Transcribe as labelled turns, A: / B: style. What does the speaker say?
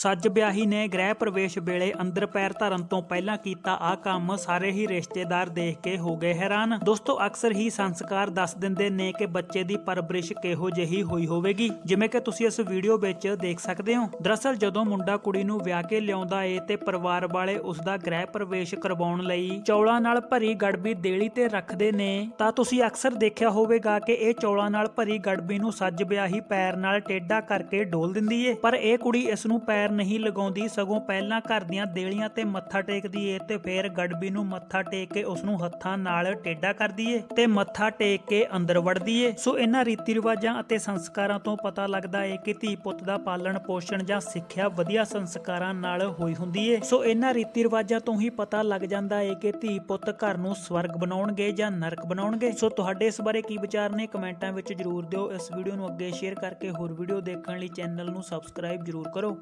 A: ਸੱਜ ਵਿਆਹੀ ਨੇ ਗ੍ਰਹਿ ਪ੍ਰਵੇਸ਼ ਵੇਲੇ ਅੰਦਰ ਪੈਰ ਧਰਨ ਤੋਂ ਪਹਿਲਾਂ ਕੀਤਾ ਆ ਕੰਮ, ਸਾਰੇ ਹੀ ਰਿਸ਼ਤੇਦਾਰ ਦੇਖ ਕੇ ਹੋ ਗਏ ਹੈਰਾਨ। ਦੋਸਤੋ, ਅਕਸਰ ਹੀ ਸੰਸਕਾਰ ਦੱਸ ਦਿੰਦੇ ਨੇ ਕਿ ਬੱਚੇ ਦੀ ਪਰਵਰਿਸ਼ ਕਿਹੋ ਜਿਹੀ ਹੋਈ ਹੋਵੇਗੀ। ਜਿਵੇਂ ਕਿ ਤੁਸੀਂ ਇਸ ਵੀਡੀਓ ਵਿੱਚ ਦੇਖ ਸਕਦੇ ਹੋ। ਦਰਅਸਲ, ਜਦੋਂ ਮੁੰਡਾ ਕੁੜੀ ਨੂੰ ਵਿਆਹ ਕੇ ਲਿਆਉਂਦਾ ਏ ਤੇ ਪਰਿਵਾਰ ਵਾਲੇ ਉਸ ਦਾ ਗ੍ਰਹਿ ਪ੍ਰਵੇਸ਼ ਕਰਵਾਉਣ ਲਈ ਚੌਲਾਂ ਨਾਲ ਭਰੀ ਗੜਬੀ ਦੇਲੀ ਤੇ ਰੱਖਦੇ ਨੇ, ਤਾਂ ਤੁਸੀਂ ਅਕਸਰ ਦੇਖਿਆ ਹੋਵੇਗਾ ਕਿ ਇਹ ਚੌਲਾਂ ਨਾਲ ਭਰੀ ਗੜਬੀ ਨੂੰ ਸੱਜ ਵਿਆਹੀ ਪੈਰ ਨਾਲ ਟੇਢਾ ਕਰਕੇ ਡੋਲ ਦਿੰਦੀ ਏ। ਪਰ ਇਹ ਕੁੜੀ ਇਸ ਨੂੰ ਪੈਰ ਨਹੀਂ ਲਗਾਉਂਦੀ, ਸਗੋਂ ਪਹਿਲਾਂ ਘਰ ਦੀਆਂ ਦੇਲੀਆਂ ਤੇ ਮੱਥਾ ਟੇਕਦੀ ਏ ਤੇ ਫਿਰ ਗੜਬੀ ਨੂੰ ਮੱਥਾ ਟੇਕ ਕੇ ਉਸ ਨੂੰ ਹੱਥਾਂ ਨਾਲ ਟੇਢਾ ਕਰਦੀ ਏ ਤੇ ਮੱਥਾ ਟੇਕ ਕੇ ਅੰਦਰ ਵੜਦੀ ਏ। ਸੋ ਇਹਨਾਂ ਰੀਤੀ ਰਿਵਾਜਾਂ ਅਤੇ ਸੰਸਕਾਰਾਂ ਤੋਂ ਪਤਾ ਲੱਗਦਾ ਏ ਕਿ ਧੀ ਪੁੱਤ ਦਾ ਪਾਲਣ ਪੋਸ਼ਣ ਜਾਂ ਸਿੱਖਿਆ ਵਧੀਆ ਸੰਸਕਾਰਾਂ ਨਾਲ ਹੋਈ ਹੁੰਦੀ ਏ। ਸੋ ਇਹਨਾਂ ਰੀਤੀ ਰਿਵਾਜਾਂ ਤੋਂ ਹੀ ਪਤਾ ਲੱਗ ਜਾਂਦਾ ਏ ਕਿ ਧੀ ਪੁੱਤ ਘਰ ਨੂੰ ਸਵਰਗ ਬਣਾਉਣਗੇ ਜਾਂ ਨਰਕ ਬਣਾਉਣਗੇ। ਸੋ ਤੁਹਾਡੇ ਇਸ ਬਾਰੇ ਕੀ ਵਿਚਾਰ ਨੇ ਕਮੈਂਟਾਂ ਵਿੱਚ ਜਰੂਰ ਦਿਓ। ਇਸ ਵੀਡੀਓ ਨੂੰ ਅੱਗੇ ਸ਼ੇਅਰ ਕਰਕੇ ਹੋਰ ਵੀਡੀਓ ਦੇਖਣ ਲਈ ਚੈਨਲ ਨੂੰ ਸਬਸਕ੍ਰਾਈਬ ਜਰੂਰ ਕਰੋ।